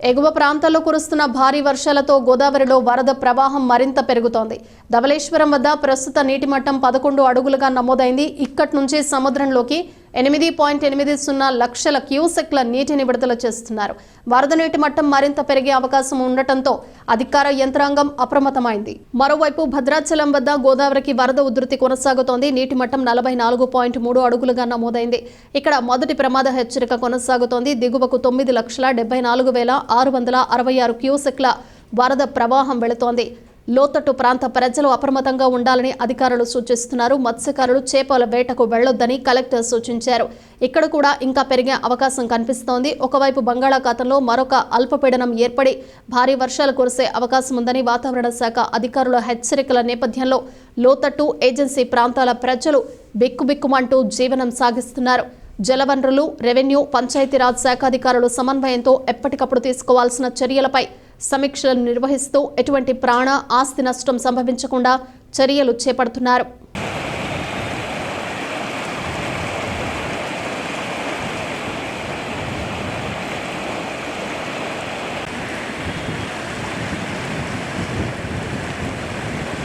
ఎగువ ప్రాంతాల్లో కురుస్తున్న భారీ వర్షాలతో గోదావరిలో వరద ప్రవాహం మరింత పెరుగుతోంది. ధవలేశ్వరం వద్ద ప్రస్తుత నీటి మట్టం పదకొండు అడుగులుగా నమోదైంది. ఇక్కడి నుంచి సముద్రంలోకి ఎనిమిది పాయింట్ ఎనిమిది సున్నా లక్షల క్యూసెక్ల నీటిని విడుదల చేస్తున్నారు. వరద నీటి మట్టం మరింత పెరిగే అవకాశం ఉండటంతో అధికార యంత్రాంగం అప్రమత్తమైంది. మరోవైపు భద్రాచలం వద్ద గోదావరికి వరద ఉధృతి కొనసాగుతోంది. నీటి మట్టం నలభై నాలుగు పాయింట్ మూడు అడుగులుగా నమోదైంది. ఇక్కడ మొదటి ప్రమాద హెచ్చరిక కొనసాగుతోంది. దిగువకు తొమ్మిది లక్షల డెబ్బై నాలుగు వేల ఆరు వందల అరవై ఆరు క్యూసెక్ల వరద ప్రవాహం వెళుతోంది. లోతట్టు ప్రాంత ప్రజలు అప్రమత్తంగా ఉండాలని అధికారులు సూచిస్తున్నారు. మత్స్యకారులు చేపల వేటకు వెళ్ళొద్దని కలెక్టర్ సూచించారు. ఇక్కడ కూడా ఇంకా పెరిగే అవకాశం కనిపిస్తోంది. ఒకవైపు బంగాళాఖాతంలో మరొక అల్పపీడనం ఏర్పడి భారీ వర్షాలు కురిసే అవకాశం ఉందని వాతావరణ శాఖ అధికారుల హెచ్చరికల నేపథ్యంలో లోతట్టు ఏజెన్సీ ప్రాంతాల ప్రజలు బిక్కుబిక్కుమంటూ జీవనం సాగిస్తున్నారు. జలవనరులు రెవెన్యూ పంచాయతీరాజ్ శాఖ అధికారులు సమన్వయంతో ఎప్పటికప్పుడు తీసుకోవాల్సిన చర్యలపై సమీక్షలు నిర్వహిస్తూ ఎటువంటి ప్రాణ ఆస్తి నష్టం సంభవించకుండా చర్యలు చేపడుతున్నారు.